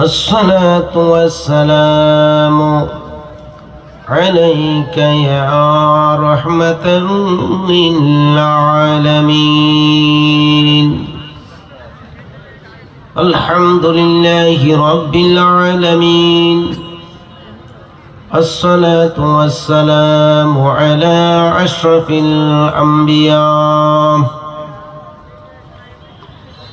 الصلاة والسلام عليك يا رحمة للعالمين. الحمد لله رب العالمين. الصلاة والسلام على أشرف الأنبياء.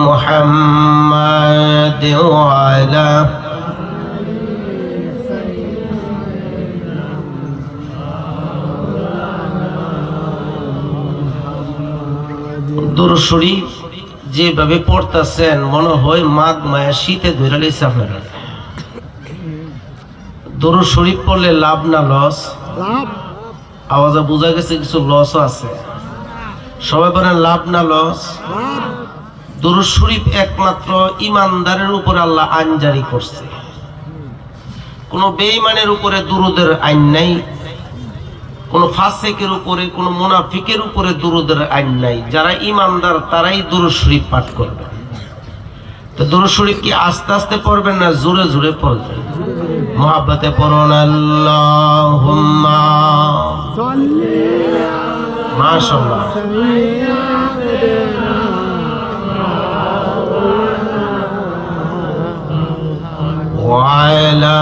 محمد وعلى দুর শরীফ যেভাবে পড়তেছেন মনে হয় মাঘ মায়া শীতে ধরে লেছে আপনারা দরুদ শরীফ পড়লে লাভ না লস লাভ আওয়াজে বোঝা গেছে কিছু লসও আছে সবাই বলেন লাভ না লস লাভ দরুদ শরীফ একমাত্র ইমানদারের উপর আল্লাহ আইন জারি করছে। কোনো বেঈমানের উপরে দুরুদের আইন নাই, কোনো ফাসেকের উপরে, কোনো মুনাফিকের উপরে দুরুদের আইন নাই। যারা ইমানদার, তারাই দুরুদ শরীফ পাঠ করবে। তো দুরুদ শরীফ কি আস্তে আস্তে পড়বেন না জোরে জোরে পড়বেন? মহাব্বতে পড়ুন আল্লাহুম্মা। মাশাআল্লাহ। وعلى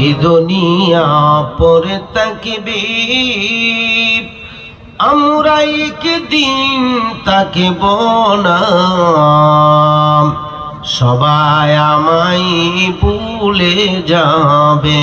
এ দুনিয়া পরে তাকিবে আমরা একদিন তাকে বনা সবাই আমায় ভুলে যাবে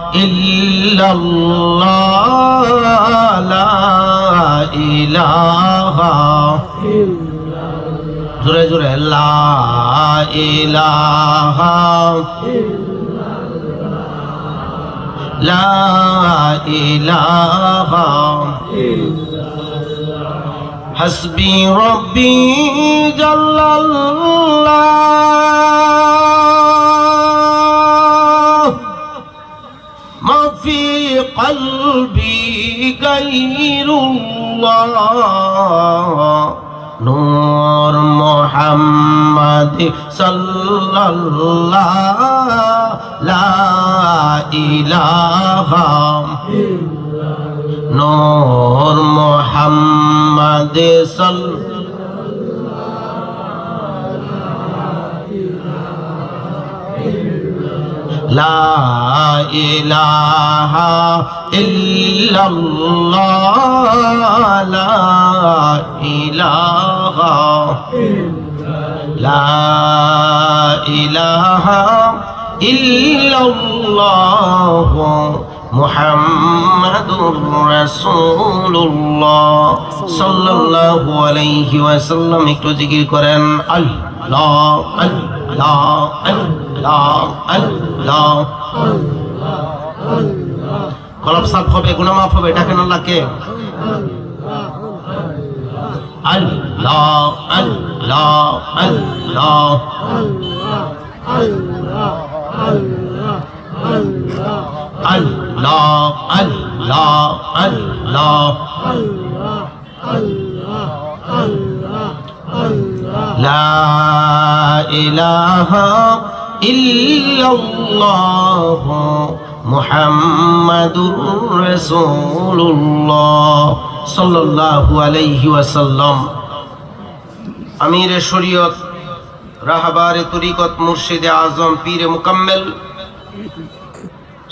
إلا الله لا إله জোরে জোরে লা ইলাহা লা ইলাহা حسبي ربي جل قلبي غير الله نور محمد صلى الله لا إله نور محمد صلى লা ইলাহা ইল্লাল্লাহ, লা ইলাহা লা ইলাহা ইল্লাল্লাহ, মুহাম্মাদুর রাসূলুল্লাহ, সাল্লাল্লাহু আলাইহি ওয়াসাল্লাম। একটু জিকির করেন, আল্লাহ আল্লাহ আল্লাহ। কলব সাফ হবে, গুনাহ মাফ হবে ডাকেন আল্লাহকে আল্লাহ আল্লাহ আল্লাহ। আল্লাহ আল্লাহ আল্লাহ। লা ইলাহা ইল্লাল্লাহ মুহাম্মাদুর রাসূলুল্লাহ সাল্লাল্লাহু আলাইহি ওয়াসাল্লাম। আমিরে শরীয়ত রাহবারে তরিকত, মুর্শিদে আজম পীরে মুকাম্মেল,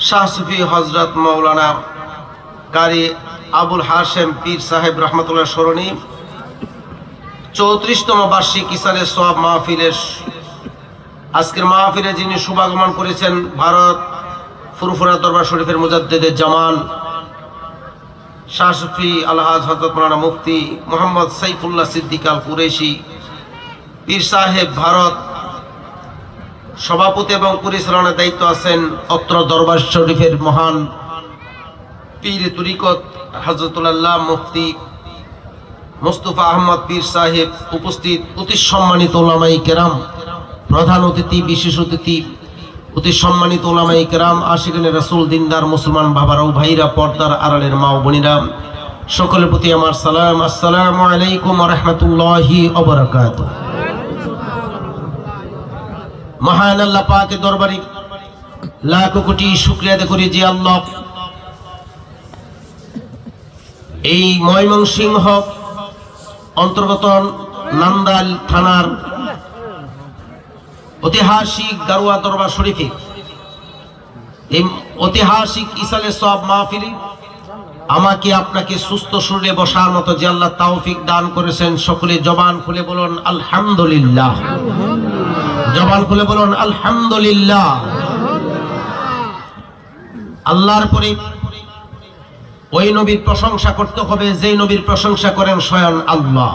শাহ সুফি হজরত মৌলানা কারি আবুল হাশেম পীর সাহেব রহমতুল্লাহ স্মরণী চৌত্রিশতম বার্ষিক ইসানের সব মাহফিলের আজকের মাহফিলে যিনি শুভাগমন করেছেন ভারত ফুরফুরা দরবার শরীফের মুজাদ্দেদের জামান শাহ সুফি আলহাজ হজরত মৌলানা মুফতি মোহাম্মদ সাইফুল্লাহ সিদ্দিক আল কুরেশি, পীর সাহেব ভারত সভাপতি এবং পরিচালনার দায়িত্ব আছেন অত্র দরবার শরীফের মহান পীর তুরিকত হজরতুল্লাহ মুফতি মোস্তফা আহমদ পীর সাহেব উপস্থিত অতি সম্মানিত ওলামাই কেরাম। প্রধান অতিথি, বিশেষ অতিথি, অতি সম্মানিত ওলামাই কেরাম আশিকানের রাসুল, দিনদার মুসলমান বাবারা ও ভাইরা পর্দার আড়ালের মা ও বোনেরা, সকলের প্রতি আমার সালাম। আসসালামু আলাইকুম রহমতুল্লাহি অবরাকাত মহান আল্লাহ পাকে দরবারে লাখ কোটি শুক্রিয়া করি যে আল্লাহ এই ময়মনসিংহ অন্তর্গত নান্দাল থানার ঐতিহাসিক দারুয়া দরবার শরীফে। এই ঐতিহাসিক ইসালে সব মাহফিলি আমাকে আপনাকে সুস্থ শরীরে বসার মতো যে আল্লাহ তাওফিক দান করেছেন, সকলে জবান খুলে বলুন, আলহামদুলিল্লাহ। জবান খুলে বলুন, আলহামদুলিল্লাহ। আল্লাহর পরে ওই নবীর প্রশংসা করতে হবে, যেই নবীর প্রশংসা করেন স্বয়ং আল্লাহ।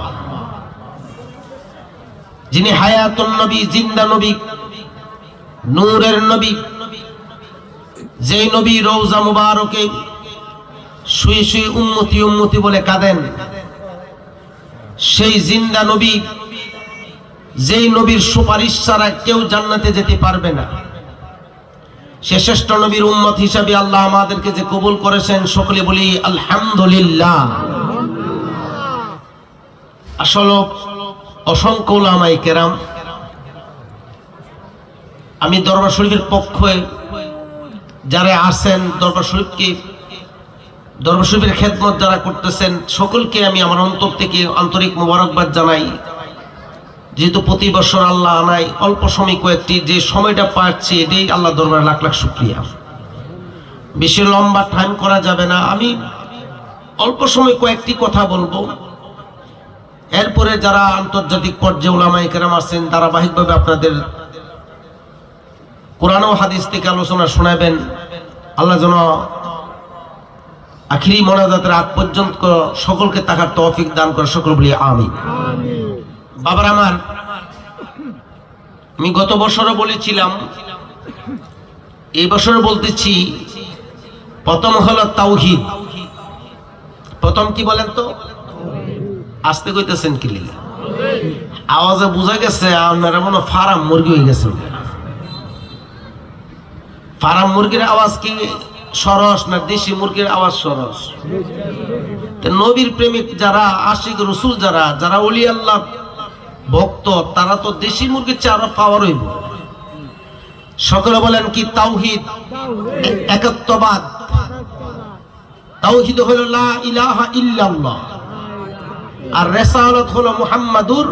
যিনি হায়াতুন নবী, জিন্দা নবী, নূরের নবী, যেই নবী রৌজা মুবারকে শুয়ে শুয়ে উন্মতি উন্মতি বলে কাঁদেন, সেই জিন্দা নবী, যেই নবীর সুপারিশ ছাড়া কেউ জান্নাতে যেতে পারবে না। সে শ্রেষ্ঠ নবীর উম্মত হিসাবে আল্লাহ আমাদেরকে যে কবুল করেছেন, সকলে বলি, আলহামদুলিল্লাহ। আসল অসংখ্য ওলামাই কেরাম, আমি দরবার শরীফের পক্ষে যারা আসেন, দরবার শরীফকে, দরবার শরীফের খেদমত যারা করতেছেন, সকলকে আমি আমার অন্তর থেকে আন্তরিক মোবারকবাদ জানাই। যেহেতু প্রতি বছর আল্লাহ আনাই অল্প সময় কয়েকটি, যে সময়টা পাচ্ছি এটাই আল্লাহ দরবার লাখ লাখ শুক্রিয়া। বেশি লম্বা টাইম করা যাবে না। আমি অল্প সময় কয়েকটি কথা বলব। এরপরে যারা আন্তর্জাতিক পর্যায়ে ওলামাই কেরাম আছেন, ধারাবাহিকভাবে আপনাদের কোরআন হাদিস থেকে আলোচনা শোনাবেন। আল্লাহ যেন আখিরি মনাজাতের আগ পর্যন্ত সকলকে তাকার তৌফিক দান করে সকল বলি আমি বাবার আমার, আমি গত বছরও বলেছিলাম, এই বছর বলতেছি, প্রথম হলো তাওহিদ। প্রথম কি বলেন তো? আসতে কইতেছেন কি লিগা? আওয়াজে বোঝা গেছে, আপনারা মনে ফার্ম মুরগি হয়ে গেছে ফার্ম মুরগির আওয়াজ কি সরস না দেশি মুরগির আওয়াজ সরস? নবীর প্রেমিক যারা, আশিক রসুল যারা যারা অলি আল্লাহ ভক্ত, তারা তো দেশি মুরগির চেয়ে আরও পাওয়ার হইব। সকলে বলেন কি তাওহিদ একত্ববাদ। তাওহিদ হলো লা ইলাহা ইল্লাল্লাহ। আর রেসালত হলো মুহাম্মাদুর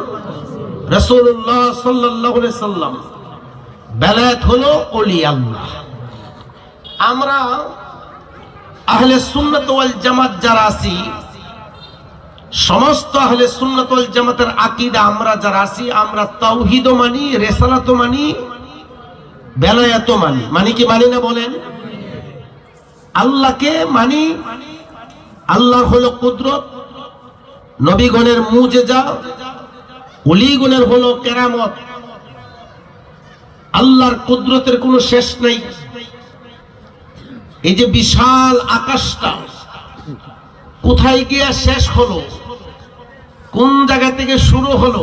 রাসূলুল্লাহ সাল্লাল্লাহু আলাইহি সাল্লাম। বেলায়েত হলো অলি আল্লাহ। আমরা আহলে সুন্নাত ওয়াল জামাত যারা আছি, সমস্ত আহলে সুন্নাত জামাতের আকীদা আমরা যারা আছি, আমরা তাওহীদও মানি, রেসালাতও মানি, বেলায়াতও মানি। মানি কি মানি না বলেন? আল্লাহকে মানি। আল্লাহর হলো কুদরত নবীগণের মুজেজা অলিগণের হলো কেরামত। আল্লাহর কুদরতের কোনো শেষ নাই। এই যে বিশাল আকাশটা কোথায় গিয়া শেষ হলো? কোন জায়গা থেকে শুরু হলো?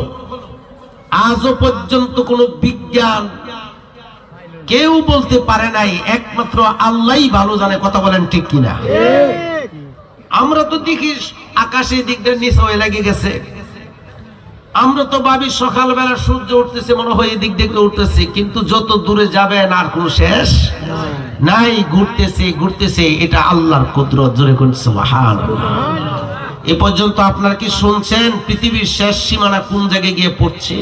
আজও পর্যন্ত কোনো বিজ্ঞান কেউ বলতে পারে নাই একমাত্র আল্লাহই ভালো জানে কথা বলেন ঠিক কিনা? আমরা তো দেখি আকাশে দিকটা নিচে হয়ে লেগে গেছে। আমরা তো ভাবি সকালবেলা সূর্য উঠতেছে, মনে হয় এদিক দিকে উঠতেছে, কিন্তু যত দূরে যাবেন আর কোন শেষ নাই। ঘুরতেছে ঘুরতেছে, এটা আল্লাহর কুদরত, জোরে কোন এ পর্যন্ত আপনারা কি শুনছেন পৃথিবীর শেষ সীমানা কোন জায়গায় গিয়ে পড়ছে?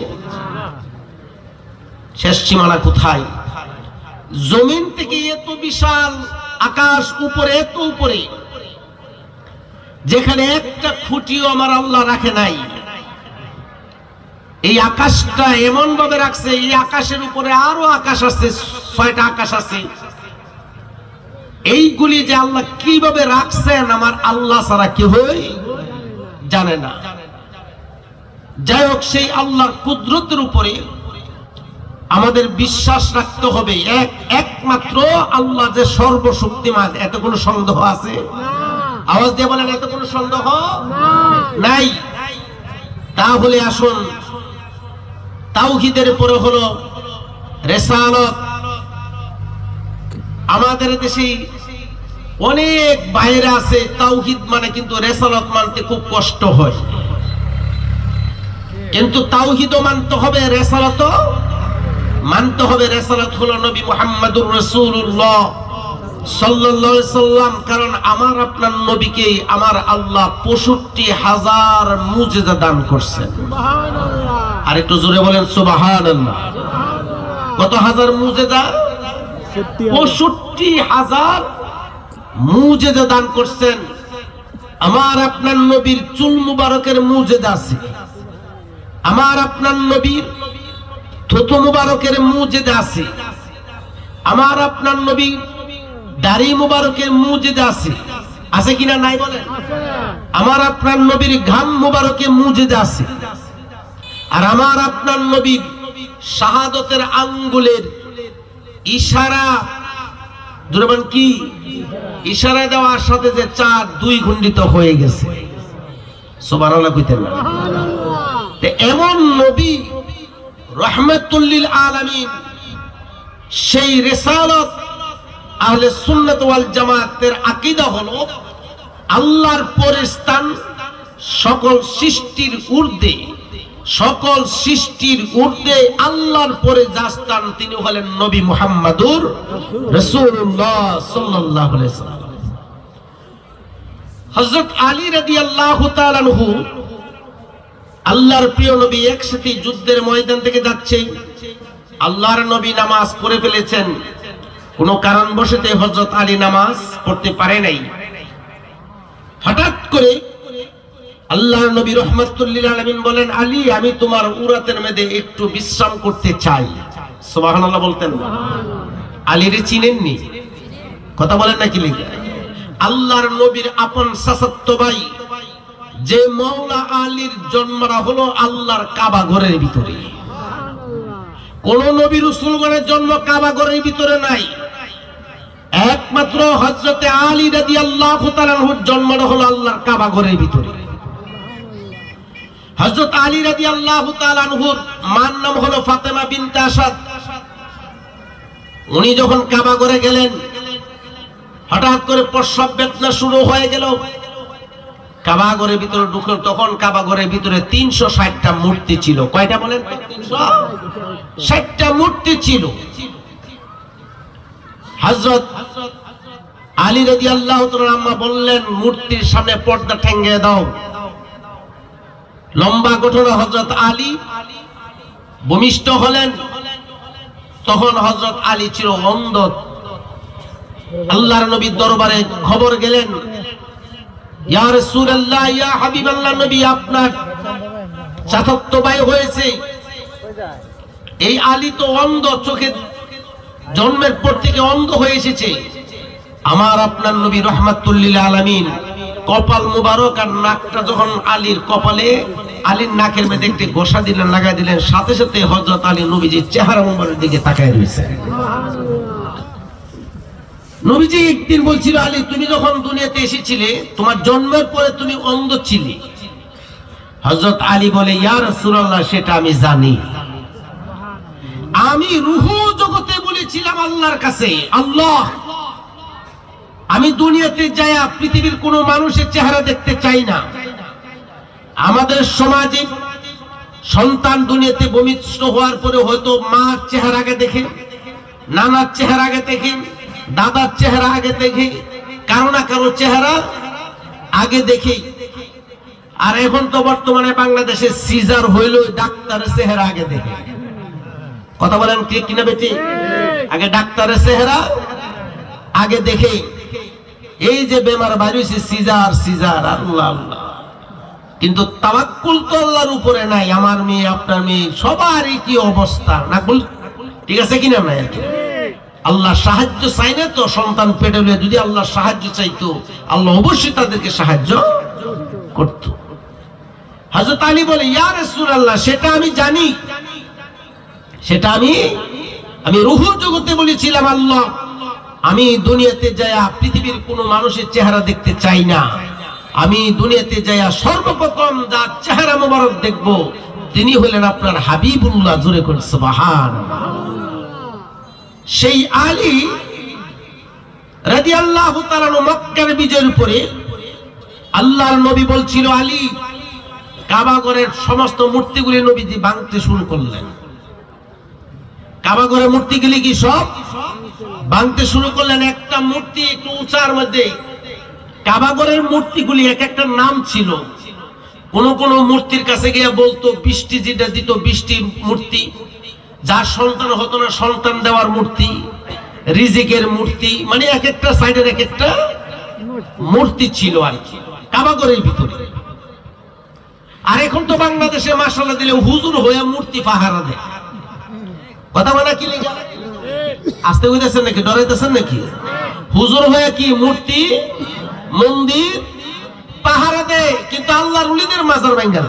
শেষ সীমানা কোথায়? জমিন থেকে এত বিশাল আকাশ উপরে, এত উপরে। যেখানে একটা খুঁটিও আমার আল্লাহ রাখে নাই। এই আকাশটা এমন ভাবে রাখছে, এই আকাশের উপরে আরও আকাশ আছে, ছয়টা আকাশ আছে। এইগুলি যে আল্লাহ কীভাবে রাখছেন, আমার আল্লাহ ছাড়া কেহই জানে না। যাই হোক, সেই আল্লাহর কুদরতের উপরে আমাদের বিশ্বাস রাখতে হবে। এক, একমাত্র আল্লাহ যে সর্বশক্তিমান, এত কোনো সন্দেহ আছে? আওয়াজ দিয়ে বলেন এত কোনো সন্দেহ নাই। তাহলে আসুন তাওহিদের পরে হলো রেসালত। আমাদের দেশে অনেক বাইরে আছে তাওহিদ মানে কিন্তু রেসালত মানতে খুব কষ্ট হয়। কিন্তু তাওহিদও মানতে হবে রেসালত মানতে হবে। রেসালত হলো নবী মুহাম্মদুর রাসূলুল্লাহ। সাল্লাম কারণ আমার আপনার নবীকে আমার আল্লাহ পঁয়ষট্টি হাজার মুজেজা দান করছেন। আর একটু জোরে বলেন সুবহানাল্লাহ। কত হাজার সত্যি পঁয়ষট্টি হাজার মুজেজা দান করছেন। আমার আপনার নবীর চুল মুবারকের মুজেজা আছে। আমার আপনার নবীর থুতু মুবারকের মুজেদা আছে। আমার আপনার নবীর দাড়ি মুবারকের মুজেদা আছে। আছে কিনা নাই বলেন? আমার আপনার নবীর ঘাম মুবারকে মুজেদা আছে। আর আমার আপনার নবীর শাহাদতের আঙ্গুলের ইশারা দুরবান কি? ইশারা দেওয়ার সাথে যে চার দুই খণ্ডিত হয়ে গেছে। সুবহানাল্লাহ কইতেন না। তে এমন নবী রহমতুল্লিল আলামিন সেই রেসালত আহলে সুন্নাত ওয়াল জামাতের আকীদা হলো আল্লাহর পরে স্থান সকল সৃষ্টির ঊর্ধ্বে, সকল সৃষ্টির ঊর্ধ্বে আল্লাহর পরে যা স্থান তিনি হলেন নবী মুহাম্মাদুর রাসূলুল্লাহ সাল্লাল্লাহু আলাইহি সাল্লাম। হযরত আলী রাদিয়াল্লাহু তাআলা আনহু আল্লাহর প্রিয় নবী একসাথে যুদ্ধের ময়দান থেকে যাচ্ছে আল্লাহর নবী নামাজ পড়ে ফেলেছেন। কোনো কারণবশতে হযরত আলী নামাজ পড়তে পারে নাই। হঠাৎ করে আল্লাহর নবী রহমতুল্লিল আলমিন বলেন আলী আমি তোমার উরাতের মেদে একটু বিশ্রাম করতে চাই। সুবহানাল্লাহ বলতেন। আলীরে চিনেননি? কথা বলেন নাকি লিখে? আল্লাহর নবীর আপন সাসাত্ত ভাই যে মৌলা আলীর জন্মরা হলো আল্লাহর কাবা ঘরের ভিতরে। কোন নবী রসুলগণের জন্ম কাবা ঘরের ভিতরে নাই। একমাত্র হজরতে আলী রাদি আল্লাহ জন্মটা হলো আল্লাহর কাবা ঘরের ভিতরে। হযরত আলী রাদিয়াল্লাহু তাআলা আনহুর মার নাম হলো ফাতেমা বিনতে আসাদ। উনি যখন কাবা করে গেলেন, হঠাৎ করে প্রসব বেদনা শুরু হয়ে গেল। কাবা ঘরের ভিতরে ঢুকলো তখন কাবা ঘরের ভিতরে তিনশো ষাটটা মূর্তি ছিল। কয়টা বলেন? ষাটটা মূর্তি ছিল। হজরত আলী রাজি আল্লাহ আম্মা বললেন, মূর্তির সামনে পর্দা ঠেঙ্গে দাও। লম্বা ঘটনা হজরত আলী ভূমিষ্ঠ হলেন। তখন হজরত আলী ছিল অন্ধ। আল্লাহর নবীর দরবারে খবর গেলেন, ইয়া রাসূলুল্লাহ, ইয়া হাবিবাল্লাহ, নবী, আপনার ভাই হয়েছে। এই আলী তো অন্ধ, চোখে জন্মের পর থেকে অন্ধ হয়ে এসেছে। আমার আপনার নবী রহমাতুল্লিল আলামিন কপাল মুবারক আর নাকটা যখন আলীর কপালে, আলীর নাকের মধ্যে একটি গোসা দিলেন, লাগাই দিলেন, সাথে সাথে হজরত আলী নবীজির চেহারা মুবারকের দিকে তাকায় রয়েছে। নবীজি একদিন বলছিল, আলী, তুমি যখন দুনিয়াতে এসেছিলে, তোমার জন্মের পরে তুমি অন্ধ ছিলে। হজরত আলী বলে ইয়ার রাসূলুল্লাহ, সেটা আমি জানি। আমি রুহু জগতে বলেছিলাম আল্লাহর কাছে, আল্লাহ, আমি দুনিয়াতে যায়া পৃথিবীর কোনো মানুষের চেহারা দেখতে চাই না। আমাদের সমাজে সন্তান দুনিয়াতে ভূমিষ্ঠ হওয়ার পরে হয়তো মার চেহারা আগে দেখে নানার চেহারা আগে দেখে দাদার চেহারা আগে দেখে কারও না কারও চেহারা আগে দেখে। আর এখন তো বর্তমানে বাংলাদেশে সিজার হইল ডাক্তারের চেহারা আগে দেখে। কথা বলেন কে কিনা বেটি? আগে ডাক্তারের চেহারা আগে দেখে এই যে বেমার বাড়িয়েছে সিজার সিজার আল্লাহ আল্লাহ। কিন্তু তাওয়াক্কুল তো আল্লাহর উপরে নাই আমার মেয়ে আপনার মেয়ে সবারই কি অবস্থা? না বল ঠিক আছে কিনা নাই? আর কি আল্লাহ সাহায্য চাই না তো সন্তান পেটে যদি আল্লাহ সাহায্য চাইতো আল্লাহ অবশ্যই তাদেরকে সাহায্য করত। হযরত আলী বলে ইয়া রাসূলুল্লাহ সেটা আমি জানি। সেটা আমি আমি রুহ জগতে বলেছিলাম, আল্লাহ, আমি দুনিয়াতে যায়া পৃথিবীর কোনো মানুষের চেহারা দেখতে চাই না। আমি দুনিয়াতে যায়া সর্বপ্রথম যার চেহারা মোবারক দেখব, তিনি হলেন আপনার হাবিবুল্লাহ জুড়ে করে সুবহান সেই আলী রাজি আল্লাহ মক্কার বিজয়ের উপরে আল্লাহর নবী বলছিল, আলী কাবাগরের সমস্ত মূর্তিগুলি নবীজি ভাঙতে শুরু করলেন। কাবাগরের মূর্তিগুলি কি সব? ভাঙতে শুরু করলেন একটা মূর্তি একটু উঁচার মধ্যে। কাবাগরের মূর্তিগুলি এক একটা নাম ছিল। কোন কোন মূর্তির কাছে গিয়ে বলতো, বৃষ্টি যেটা দিত, বৃষ্টি মূর্তি। যার সন্তান হতো না, সন্তান দেওয়ার মূর্তি। রিজিকের মূর্তি। মানে এক একটা সাইডের এক একটা মূর্তি ছিল আর কি কাবাগরের ভিতরে। আর এখন তো বাংলাদেশে মাসাল্লাহ দিলে হুজুর হয়ে মূর্তি পাহারা দেয়। কথা বলা কি লেখা আসতে বুঝতেছেন নাকি? ডরাইতেছেন নাকি? হুজুর হয়ে কি মূর্তি, মন্দির, পাহারা দেয়, কিন্তু আল্লাহর উলিদের মাজার ভাঙ্গা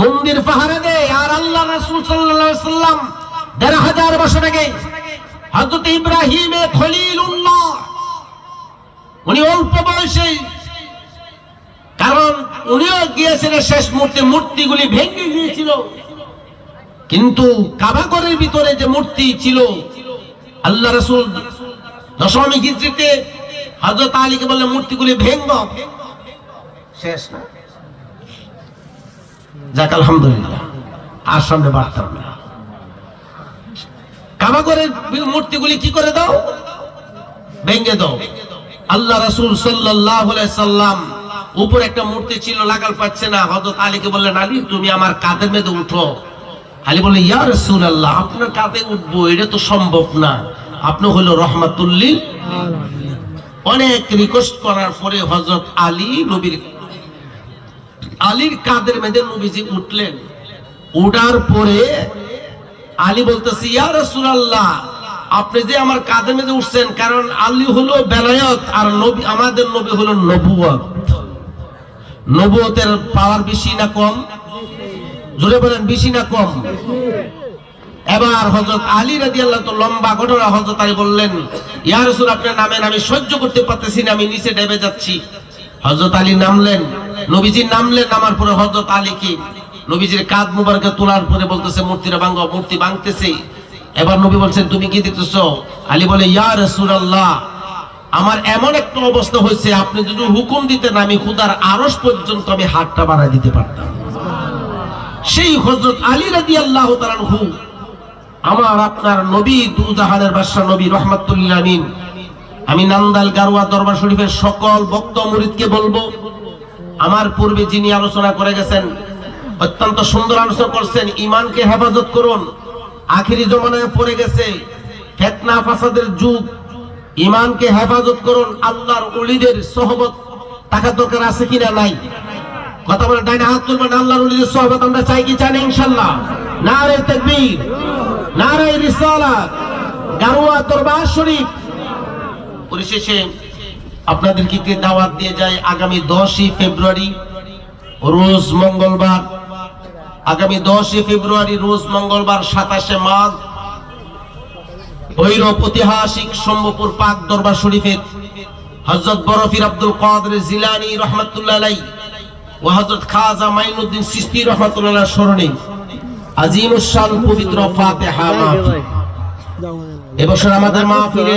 মন্দির, পাহারা দেয়, আর আল্লাহ রাসূল সাল্লাম দেড় হাজার বছর আগে হযরত ইব্রাহিম খলিলুল্লাহ, উনি অল্প বয়সে, কারণ উনিও গিয়েছিলেন শেষ মূর্তি মূর্তিগুলি ভেঙে গিয়েছিল। কিন্তু কাবাগরের ভিতরে যে মূর্তি ছিল, আল্লাহ রসুল দশমী হিজড়িতে হজরত আলীকে বললেন, মূর্তিগুলি ভেঙ্গ। শেষ না। যাক, আলহামদুলিল্লাহ, আর সামনে বাড়তাম না। কাবাগরের মূর্তিগুলি কি করে দাও? ভেঙ্গে দাও। আল্লাহ রসুল সাল্লাহ সাল্লাম উপর একটা মূর্তি ছিল, লাগাল পাচ্ছে না। হজরত আলীকে বললেন, আলী, তুমি আমার কাঁধের মেয়েদের উঠো? আলী বলে, ইয়া রসুল আল্লাহ আপনার কাঁধে উঠবো, এটা তো সম্ভব না। আপনি হলো রহমাতুল্লিল অনেক রিকোয়েস্ট করার পরে হজরত আলী নবীর, আলীর কাদের মেয়েদের নবীজি উঠলেন। উঠার পরে আলী বলতেছে, ইয়া রসুলাল্লাহ, আপনি যে আমার কাঁধের মেঝে উঠছেন, কারণ আলী হলো বেলায়ত আর নবী, আমাদের নবী হলো নবুয়ত। নবুয়তের পাওয়ার বেশি না কম? জোরে বলেন, বেশি না কম? এবার হজরত আলী রাজি আল্লাহ তো লম্বা ঘটনা হজরত আলী বললেন, ইয়া রসুল, আপনার নামেন আমি সহ্য করতে পারতেছি না, আমি নিচে ডেবে যাচ্ছি। হজরত আলী নামলেন, নবীজি নামলেন, নামার পরে হজরত আলী কি? নবীজির কাঁধ মুবারকে তোলার পরে বলতেছে, মূর্তিটা ভাঙ্গ মূর্তি ভাঙতেছে। এবার নবী বলছেন, তুমি কি দেখতেছ? আলী বলে, ইয়া আল্লাহ আমার এমন একটা অবস্থা হয়েছে, আপনি যদি হুকুম দিতেন, আমি খুদার আরশ পর্যন্ত আমি হাতটা বাড়ায় দিতে পারতাম। সেই হজরত আলী রাজি আল্লাহ হু আমার আপনার নবী দুজাহানের বাদশাহ নবী রহমাতুল্লাহ আমিন। আমি নান্দাল গারোয়া দরবার শরীফের সকল বক্ত মুরিদকে বলব, আমার পূর্বে যিনি আলোচনা করে গেছেন, অত্যন্ত সুন্দর আলোচনা করছেন ইমানকে হেফাজত করুন। আখিরি জমানায় পড়ে গেছে, ফেতনা ফাসাদের যুগ। ইমানকে হেফাজত করুন, আল্লাহর উলিদের সহবত টাকা দরকার আছে কিনা নাই। আপনাদেরকে দাওয়াত দিয়ে যায় আগামী দশই ফেব্রুয়ারি, রোজ মঙ্গলবার। আগামী দশই ফেব্রুয়ারি, রোজ মঙ্গলবার, সাতাশে মাঘ, ভৈরব ঐতিহাসিক পাক দরবার শরীফের হজরত বরফির আব্দুল কাদের জিলানি রহমতুল্লাহ ও হজরত খাজা মাইনুদ্দিন সিস্তি রহমতুল্লাহ স্মরণে আজিম শান পবিত্র ফাতেহা মাহফিল। এবছর আমাদের মাহফিলে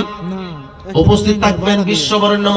উপস্থিত থাকবেন বিশ্ববরেণ্য